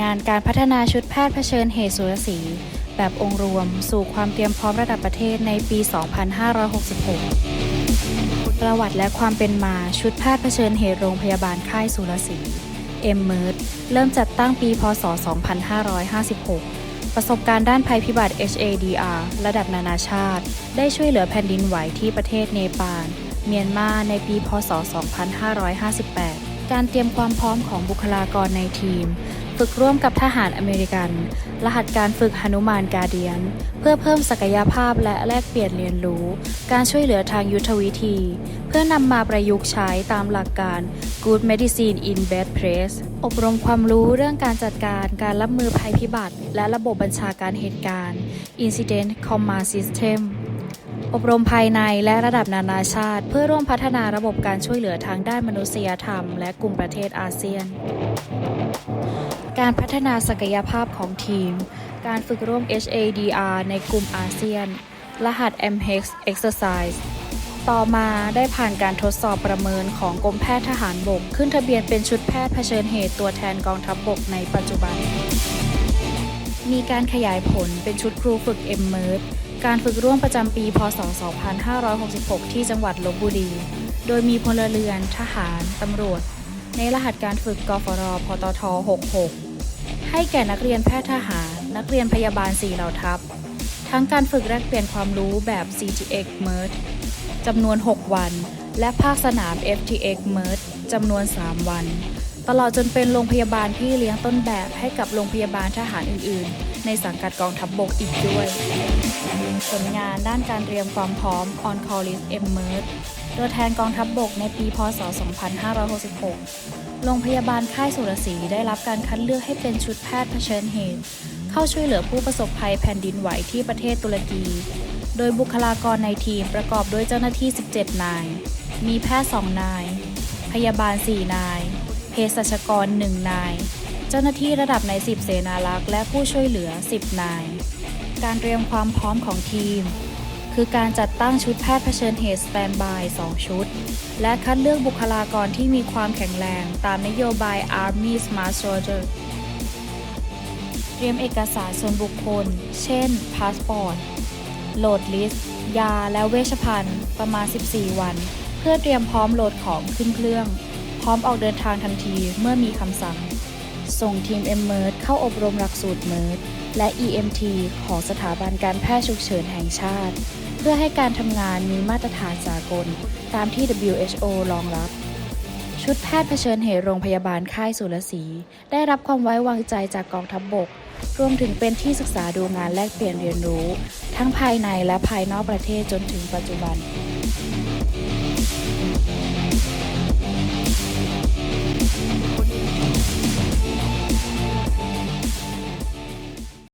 งานการพัฒนาชุดแพทย์เผชิญเหตุสุรศีแบบองค์รวม สู่ความเตรียมพร้อมระดับประเทศในปี 2566 ประวัติและความเป็นมาชุดแพทย์เผชิญเหตุโรงพยาบาลค่ายสุรศีเอ็มเมิร์ดเริ่มจัดตั้งปี พศ 2556 ประสบการณ์ด้านภัยพิบัติ HADR ระดับนานาชาติ ได้ช่วยเหลือแผ่นดินไหวที่ประเทศเนปาล เมียนมาในปี พศ 2558 การเตรียมความพร้อมของบุคลากรในทีม ฝึกร่วมกับทหารอเมริกัน รหัสการฝึกหนุมานกาเดียน เพื่อเพิ่มศักยภาพและแลกเปลี่ยนเรียนรู้ การช่วยเหลือทางยุทธวิธี เพื่อนำมาประยุกต์ใช้ตามหลักการ Good Medicine in Bad Place อบรมความรู้เรื่องการจัดการการรับมือภัยพิบัติ และระบบบัญชาการเหตุการณ์ Incident Command System อบรมภายในและระดับนานาชาติ เพื่อร่วมพัฒนาระบบการช่วยเหลือทางด้านมนุษยธรรม และกลุ่มประเทศอาเซียน การพัฒนาศักยภาพของทีม การฝึกร่วม HADR ในกลุ่มอาเซียน รหัส MHEX Exercise ต่อมาได้ผ่านการทดสอบประเมินของกรมแพทย์ทหารบก ขึ้นทะเบียนเป็นชุดแพทย์เผชิญเหตุตัวแทนกองทัพบบกในปัจจุบัน มีการขยายผลเป็นชุดครูฝึก m m e r การฝึกร่วมประจำปี พศ 2566 ที่จังหวัดลบบุรี โดยมีพลเรือน ทหาร ตำรวจ ในรหัสการฝึกกฟร พตท 66 ให้แก่นักเรียนแพทย์ทหาร นักเรียนพยาบาล4เหล่าทัพ ทั้งการฝึกแลกเปลี่ยนความรู้แบบ CTX MERT จำนวน 6 วัน และภาคสนาม FTX MERT จำนวน 3 วัน ตลอดจนเป็นโรงพยาบาลพี่เลี้ยงต้นแบบให้กับโรงพยาบาลทหารอื่นๆ ในสังกัดกองทัพบบกอีกด้วย ผลงานด้านการเตรียมความพร้อม On Call List M MERT ตัวแทนกองทัพบบกในปี พศ 2566 โรงพยาบาลค่ายสุรศรีได้รับการคัดเลือกให้เป็นชุดแพทย์เผชิญเหตุ เข้าช่วยเหลือผู้ประสบภัยแผ่นดินไหวที่ประเทศตุรกี โดยบุคลากรในทีมประกอบด้วยเจ้าหน้าที่ 17 นาย มีแพทย์ 2 นาย พยาบาล 4 นาย เภสัชกร 1 นาย เจ้าหน้าที่ระดับใน10เสนารักษ์และผู้ช่วยเหลือ 10 นาย การเตรียมความพร้อมของทีม คือการจัดตั้งชุดแพทย์เผชิญเหตุสแตนบาย 2 ชุด และคัดเลือกบุคลากรที่มีความแข็งแรงตามนโยบาย Army Smart Soldier เตรียมเอกสารส่วนบุคคล เช่น พาสปอร์ต โหลดลิสต์ ยาและเวชภัณฑ์ ประมาณ 14 วัน เพื่อเตรียมพร้อมโหลดของขึ้นเครื่อง พร้อมออกเดินทางทันทีเมื่อมีคำสั่ง ส่งทีม m m e r เข้าอบรมหลักสูตร m e r และ EMT ของสถาบันการแพทย์ฉุกเฉินแห่งชาติ เพื่อให้การทำงานมีมาตรฐานสากล ตามที่ WHO รองรับ ชุดแพทย์เผชิญเหตุโรงพยาบาลค่ายสุรศรีได้รับความไว้วางใจจากกองทัพบบก รวมถึงเป็นที่ศึกษาดูงานแลกเปลี่ยนเรียนรู้ ทั้งภายในและภายนอกประเทศจนถึงปัจจุบัน